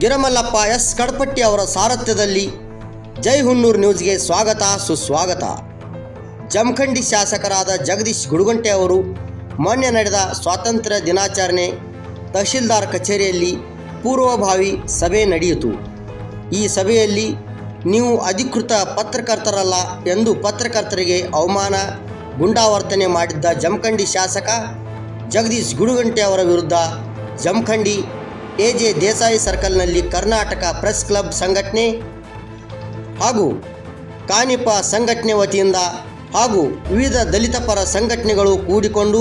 ಗಿರಮಲ್ಲಪ್ಪ S Kadapatti ಅವರ ಸಾರಥ್ಯದಲ್ಲಿ ಜೈ ಹುನ್ನೂರು ನ್ಯೂಸ್ಗೆ ಸ್ವಾಗತ, ಸುಸ್ವಾಗತ. ಜಮಖಂಡಿ ಶಾಸಕರಾದ ಜಗದೀಶ್ ಗುಡುಗಂಟೆ ಅವರು ಮೊನ್ನೆ ನಡೆದ ಸ್ವಾತಂತ್ರ್ಯ ದಿನಾಚರಣೆ ತಹಶೀಲ್ದಾರ್ ಕಚೇರಿಯಲ್ಲಿ ಪೂರ್ವಭಾವಿ ಸಭೆ ನಡೆಯಿತು. ಈ ಸಭೆಯಲ್ಲಿ ನೀವು ಅಧಿಕೃತ ಪತ್ರಕರ್ತರಲ್ಲ ಎಂದು ಪತ್ರಕರ್ತರಿಗೆ ಅವಮಾನ, ಗುಂಡಾವರ್ತನೆ ಮಾಡಿದ್ದ ಜಮಖಂಡಿ ಶಾಸಕ ಜಗದೀಶ್ ಗುಡುಗಂಟೆ ಅವರ ವಿರುದ್ಧ ಜಮಖಂಡಿ ಎ ಜೆ ದೇಸಾಯಿ ಸರ್ಕಲ್ನಲ್ಲಿ ಕರ್ನಾಟಕ ಪ್ರೆಸ್ ಕ್ಲಬ್ ಸಂಘಟನೆ ಹಾಗೂ ಕಾನಿಪ ಸಂಘಟನೆ ವತಿಯಿಂದ ಹಾಗೂ ವಿವಿಧ ದಲಿತ ಪರ ಸಂಘಟನೆಗಳು ಕೂಡಿಕೊಂಡು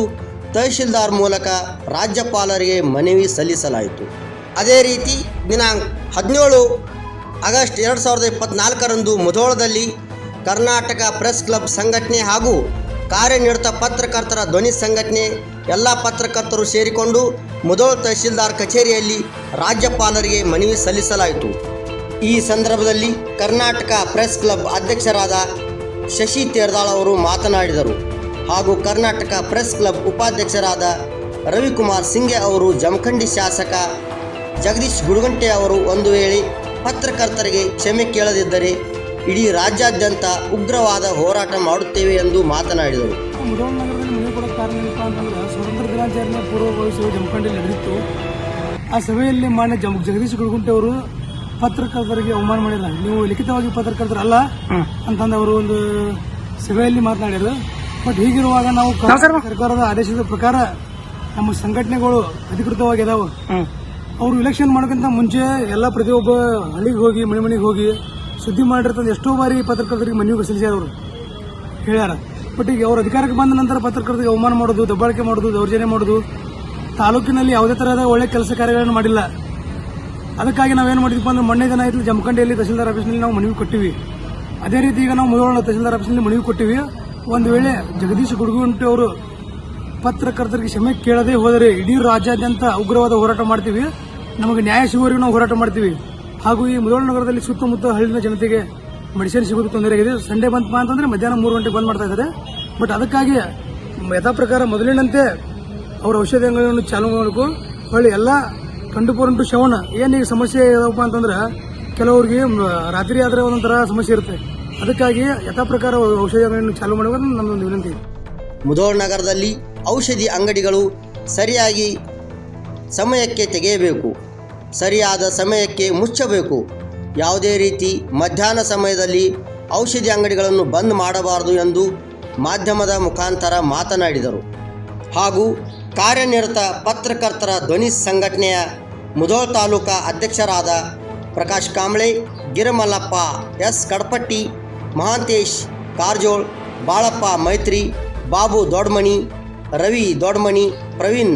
ತಹಶೀಲ್ದಾರ್ ಮೂಲಕ ರಾಜ್ಯಪಾಲರಿಗೆ ಮನವಿ ಸಲ್ಲಿಸಲಾಯಿತು. ಅದೇ ರೀತಿ ದಿನಾಂಕ ಹದಿನೇಳು ಆಗಸ್ಟ್ ಎರಡು ಸಾವಿರದ ಇಪ್ಪತ್ತ್ನಾಲ್ಕರಂದು ಮುಧೋಳದಲ್ಲಿ ಕರ್ನಾಟಕ ಪ್ರೆಸ್ ಕ್ಲಬ್ ಸಂಘಟನೆ ಹಾಗೂ ಕಾರ್ಯನಿರತ ಪತ್ರಕರ್ತರ ಧ್ವನಿ ಸಂಘಟನೆ ಎಲ್ಲ ಪತ್ರಕರ್ತರು ಸೇರಿಕೊಂಡು ಮುಧೋಳ ತಹಶೀಲ್ದಾರ್ ಕಚೇರಿಯಲ್ಲಿ ರಾಜ್ಯಪಾಲರಿಗೆ ಮನವಿ ಸಲ್ಲಿಸಲಾಯಿತು. ಈ ಸಂದರ್ಭದಲ್ಲಿ ಕರ್ನಾಟಕ ಪ್ರೆಸ್ ಕ್ಲಬ್ ಅಧ್ಯಕ್ಷರಾದ ಶಶಿ ತೇರ್ದಾಳ್ ಅವರು ಮಾತನಾಡಿದರು. ಹಾಗೂ ಕರ್ನಾಟಕ ಪ್ರೆಸ್ ಕ್ಲಬ್ ಉಪಾಧ್ಯಕ್ಷರಾದ ರವಿಕುಮಾರ್ ಸಿಂಗೆ ಅವರು, ಜಮಖಂಡಿ ಶಾಸಕ ಜಗದೀಶ್ ಗುಡುಗಂಟೆ ಅವರು ಒಂದು ವೇಳೆ ಪತ್ರಕರ್ತರಿಗೆ ಕ್ಷಮೆ ಕೇಳದಿದ್ದರೆ ಇಡೀ ರಾಜ್ಯಾದ್ಯಂತ ಉಗ್ರವಾದ ಹೋರಾಟ ಮಾಡುತ್ತೇವೆ ಎಂದು ಮಾತನಾಡಿದರು. ಅಂತಂದ್ರೆ ಸ್ವತಂತ್ರ ದಿನಾಚರಣೆ ಪೂರ್ವಭಾವಿ ಜಮಖಂಡಿಯಲ್ಲಿ ನಡೆದಿತ್ತು. ಆ ಸಭೆಯಲ್ಲಿ ಮಾನ್ಯ ಜಮ್ ಜಗದೀಶ್ ಗುಡ್ಗುಂಟೆ ಅವರು ಪತ್ರಕರ್ತರಿಗೆ ಅವಮಾನ ಮಾಡಿಲ್ಲ ನೀವು ಲಿಖಿತವಾಗಿ ಪತ್ರಕರ್ತರಲ್ಲ ಅಂತಂದು ಅವರು ಒಂದು ಸಭೆಯಲ್ಲಿ ಮಾತನಾಡಿದರು. ಬಟ್ ಹೀಗಿರುವಾಗ ನಾವು ಸರ್ಕಾರದ ಆದೇಶದ ಪ್ರಕಾರ ನಮ್ಮ ಸಂಘಟನೆಗಳು ಅಧಿಕೃತವಾಗಿ ಇದಾವೆ. ಅವರು ಇಲೆಕ್ಷನ್ ಮಾಡೋಕ್ಕಿಂತ ಮುಂಚೆ ಎಲ್ಲ ಪ್ರತಿಯೊಬ್ಬ ಹಳ್ಳಿಗೆ ಹೋಗಿ ಮನೆ ಮನೆಗೆ ಹೋಗಿ ಸುದ್ದಿ ಮಾಡಿರ್ತಂದು ಎಷ್ಟೋ ಬಾರಿ ಪತ್ರಕರ್ತರಿಗೆ ಮನವಿ ಸಲ್ಲಿಸ್ಯಾರ ಅವರು. ಹೇಳ್ಯಾರ. ಬಟ್ ಈಗ ಅವ್ರ ಅಧಿಕಾರಕ್ಕೆ ಬಂದ ನಂತರ ಪತ್ರಕರ್ತರಿಗೆ ಅವಮಾನ ಮಾಡೋದು, ದಬ್ಬಾಳಿಕೆ ಮಾಡೋದು, ದೌರ್ಜನ್ಯ ಮಾಡೋದು. ತಾಲೂಕಿನಲ್ಲಿ ಯಾವುದೇ ತರಹದ ಒಳ್ಳೆ ಕೆಲಸ ಕಾರ್ಯಗಳನ್ನು ಮಾಡಿಲ್ಲ. ಅದಕ್ಕಾಗಿ ನಾವೇನು ಮಾಡಿದ್ವಿ ಅಂದ್ರೆ ಮೊನ್ನೆ ದಿನ ಆಯಿತು ಜಮಖಂಡಿಯಲ್ಲಿ ತಹಸೀಲ್ದಾರ್ ಆಫೀಸ್ನಲ್ಲಿ ನಾವು ಮನವಿ ಕೊಟ್ಟಿವಿ. ಅದೇ ರೀತಿ ಈಗ ನಾವು ಮುಧೋಳ ತಹಸೀಲ್ದಾರ್ ಆಫೀಸ್ನಲ್ಲಿ ಮನವಿ ಕೊಟ್ಟಿವಿ. ಒಂದು ವೇಳೆ ಜಗದೀಶ್ ಗುಡುಗುಂಟಿ ಅವರು ಪತ್ರಕರ್ತರಿಗೆ ಕ್ಷಮೆ ಕೇಳದೆ ಹೋದರೆ ಇಡೀ ರಾಜ್ಯಾದ್ಯಂತ ಉಗ್ರವಾದ ಹೋರಾಟ ಮಾಡ್ತೀವಿ. ನಮಗೆ ನ್ಯಾಯ ಸಿಗುವವರೆಗೂ ನಾವು ಹೋರಾಟ ಮಾಡ್ತೀವಿ. ಹಾಗೂ ಈ ಮುಧೋಳ ನಗರದಲ್ಲಿ ಸುತ್ತಮುತ್ತ ಹಳ್ಳಿನ ಜನತೆಗೆ ಮೆಡಿಸಿನ್ ಸಿಗೋದು ತೊಂದರೆ ಆಗಿದೆ. ಸಂಡೇ ಬಂತಪ್ಪ ಅಂತಂದ್ರೆ ಮಧ್ಯಾಹ್ನ ಮೂರು ಗಂಟೆಗೆ ಬಂದ್ ಮಾಡ್ತಾ ಇದ್ದಾರೆ. ಬಟ್ ಅದಕ್ಕಾಗಿ ಯಥಾ ಪ್ರಕಾರ ಮೊದಲಿನಂತೆ ಅವರ ಔಷಧಿ ಅಂಗಡಿಗಳನ್ನು ಚಾಲೂ ಮಾಡಬೇಕು ಹೊಳ್ಳಿ ಎಲ್ಲ ಟ್ವೆಂಟಿ ಫೋರ್ ಇಂಟು ಸೆವೆನ್ ಏನು ಈಗ ಸಮಸ್ಯೆ ಯಾವಪ್ಪ ಅಂತಂದ್ರೆ ಕೆಲವ್ರಿಗೆ ರಾತ್ರಿ ಆದ್ರೆ ಒಂದೊಂಥರ ಸಮಸ್ಯೆ ಇರುತ್ತೆ. ಅದಕ್ಕಾಗಿ ಯಥಾ ಪ್ರಕಾರ ಔಷಧಿ ಅಂಗಡಿಯನ್ನು ಚಾಲೂ ಮಾಡಬೇಕು ನಮ್ಮದೊಂದು ವಿನಂತಿ. ಮುಧೋಳ್ ನಗರದಲ್ಲಿ ಔಷಧಿ ಅಂಗಡಿಗಳು ಸರಿಯಾಗಿ ಸಮಯಕ್ಕೆ ತೆಗೆಯಬೇಕು. ಸರಿಯಾದ ಸಮಯಕ್ಕೆ ಮುಚ್ಚಬೇಕು. ಯಾವುದೇ ರೀತಿ ಮಧ್ಯಾಹ್ನ ಸಮಯದಲ್ಲಿ ಔಷಧಿ ಅಂಗಡಿಗಳನ್ನು ಬಂದ್ ಮಾಡಬಾರದು ಎಂದು ಮಾಧ್ಯಮದ ಮುಖಾಂತರ ಮಾತನಾಡಿದರು. ಹಾಗೂ ಕಾರ್ಯನಿರತ ಪತ್ರಕರ್ತರ ಧ್ವನಿ ಸಂಘಟನೆಯ ಮುಧೋಳ್ ತಾಲೂಕಾ ಅಧ್ಯಕ್ಷರಾದ ಪ್ರಕಾಶ್ ಕಾಂಬ್ಳೆ, ಗಿರಮಲ್ಲಪ್ಪ, ಎಸ್ ಕಡಪಟ್ಟಿ, ಮಹಾಂತೇಶ್ ಕಾರಜೋಳ್, ಬಾಳಪ್ಪ ಮೈತ್ರಿ, ಬಾಬು ದೊಡ್ಮಣಿ, ರವಿ ದೊಡ್ಮಣಿ, ಪ್ರವೀಣ್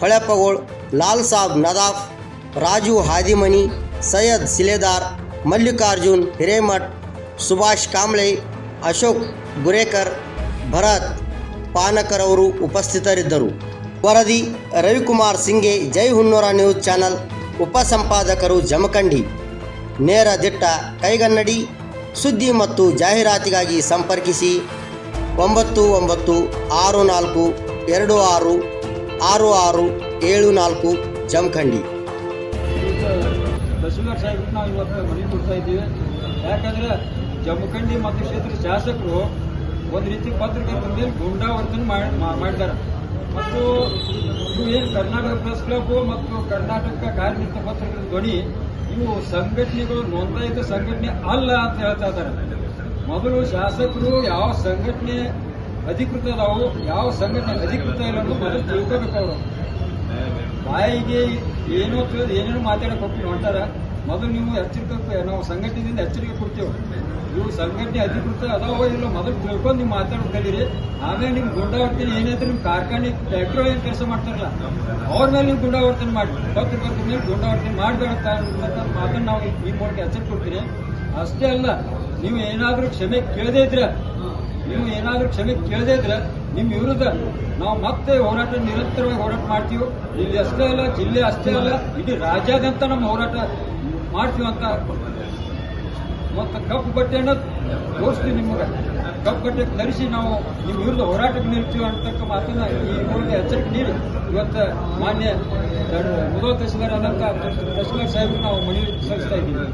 ಹೊಳೆಪ್ಪಗೋಳ್ ಲಾಲ್ ಸಾಬ್ ನದಾಫ್, ರಾಜು ಹಾದಿಮನಿ ಸೈಯದ್ ಸಿಲೇದಾರ್, ಮಲ್ಲಿಕಾರ್ಜುನ್, ಹಿರೇಮಠ್, ಸುಭಾಷ್ ಕಾಂಬ್ಳೆ ಅಶೋಕ್ ಗುರೇಕರ್, ಭರತ್ ಪಾನಕರ್ ಅವರು ಉಪಸ್ಥಿತರಿದ್ದರು. ವರದಿ, ರವಿಕುಮಾರ್ ಸಿಂಗೆ ಜೈ ಹುನ್ನೂರ ನ್ಯೂಸ್ ಚಾನಲ್, ಉಪಸಂಪಾದಕರು ಜಮಖಂಡಿ. ನೇರ ದಿಟ್ಟ, ಕೈಗನ್ನಡಿ, ಸುದ್ದಿ ಮತ್ತು ಜಾಹೀರಾತಿಗಾಗಿ ಸಂಪರ್ಕಿಸಿ ಒಂಬತ್ತು ಒಂಬತ್ತು ಆರು ನಾಲ್ಕು ಎರಡು ಆರು ಆರು ಆರು ಏಳು ನಾಲ್ಕು ಜಮಖಂಡಿ. ತಹಶೀಲ್ದಾರ್ ಸಾಹೇಬ್ರಿಗೆ ನಾವು ಇವತ್ತು ಮನವಿ ಕೊಡ್ತಾ ಇದ್ದೀವಿ. ಯಾಕಂದ್ರೆ ಜಮಖಂಡಿ ಕ್ಷೇತ್ರ ಶಾಸಕರು ಒಂದು ರೀತಿ ಪತ್ರಕರ್ತರ ಮೇಲೆ ಗುಂಡಾವರ್ತನೆ ಮಾಡಿ ಮಾಡಿದ್ದಾರೆ. ಮತ್ತು ಇವು ಏನು ಕರ್ನಾಟಕ ಪ್ರೆಸ್ ಕ್ಲಬ್ ಮತ್ತು ಕರ್ನಾಟಕ ಕಾರ್ಮಿಕ ಪತ್ರಕರ್ತರ ಧ್ವನಿ, ಇವು ಸಂಘಟನೆಗಳು ನೋಂದಾಯಿತ ಸಂಘಟನೆ ಅಲ್ಲ ಅಂತ ಹೇಳ್ತಾ ಇದ್ದಾರೆ. ಮೊದಲು ಶಾಸಕರು ಯಾವ ಸಂಘಟನೆ ಅಧಿಕೃತ ಅದಾವು ಯಾವ ಸಂಘಟನೆ ಅಧಿಕೃತ ಇಲ್ಲ ಅನ್ನೋದು ಮೊದಲು ತಿಳ್ಕೋಬೇಕು ಬಾಯಿಗೆ ಏನೋ ತಿಳಿದು ಏನೇನೋ ಮಾತಾಡಕ್ಕೆ ಹೋಗ್ತೀವಿ, ನೋಡ್ತಾರೆ? ಮೊದಲು ನೀವು ಎಚ್ಚರಿಕೆ ನಾವು ಸಂಘಟನೆಯಿಂದ ಎಚ್ಚರಿಕೆ ಕೊಡ್ತೇವೆ. ನೀವು ಸಂಘಟನೆ ಅಧಿಕೃತ ಅದಾವ ಇಲ್ಲ ಮೊದಲು ತಿಳ್ಕೊಂಡು ನೀವು ಮಾತಾಡೋದು ಕಲೀರಿ. ಆಮೇಲೆ ನಿಮ್ಗೆ ಗುಂಡಾವರ್ತನೆ ಏನಾಯ್ತು ನಿಮ್ಮ ಕಾರ್ಖಾನೆ ಪೆಟ್ರೋಲ್ ಏನು ಕೆಲಸ ಮಾಡ್ತಾರಲ್ಲ, ಅವ್ರ ಮೇಲೆ ನೀವು ಗುಂಡಾವರ್ತನೆ ಮಾಡಿ. ಪತ್ರಕರ್ತರ ಮೇಲೆ ಗುಂಡಾವರ್ತನೆ ಮಾಡಬೇಡ ಮಾತನ್ನು ನಾವು ಈ ಮೂಲಕ ಎಚ್ಚರಿಕೆ ಕೊಡ್ತೀರಿ. ಅಷ್ಟೇ ಅಲ್ಲ, ನೀವು ಏನಾದರೂ ಕ್ಷಮೆ ಕೇಳದೇ ಇದ್ರೆ, ನೀವು ಏನಾದರೂ ಕ್ಷಮೆ ಕೇಳದೇ ಇದ್ರೆ ನಿಮ್ಮ ವಿರುದ್ಧ ನಾವು ಮತ್ತೆ ಹೋರಾಟ, ನಿರಂತರವಾಗಿ ಹೋರಾಟ ಮಾಡ್ತೀವಿ. ಇಲ್ಲಿ ಅಷ್ಟೇ ಅಲ್ಲ, ಜಿಲ್ಲೆ ಅಷ್ಟೇ ಅಲ್ಲ, ಇಡೀ ರಾಜ್ಯಾದ್ಯಂತ ನಮ್ಮ ಹೋರಾಟ ಮಾಡ್ತೀವಿ ಅಂತ ಮತ್ತು ಕಪ್ಪು ಬಟ್ಟೆಯನ್ನು ತೋರಿಸ್ತೀವಿ ನಿಮಗೆ. ಕಪ್ಪಟ್ಟೆ ಧರಿಸಿ ನಾವು ನಿಮ್ಮ ವಿರುದ್ಧ ಹೋರಾಟಕ್ಕೆ ನಿಲ್ತೀವಿ ಅಂತಕ್ಕ ಮಾತನ್ನ ಈ ಮೂಲಕ ಎಚ್ಚರಿಕೆ ನೀಡಿ. ಇವತ್ತು ಮಾನ್ಯ ಮುದೋ ತಹಸೀಲ್ದಾರ್ ಆದಂಥ ತಹಸೀಲ್ದಾರ್ ಸಾಹೇಬ್ರು ನಾವು ಮನವಿ ಸಲ್ಲಿಸ್ತಾ ಇದ್ದೀವಿ.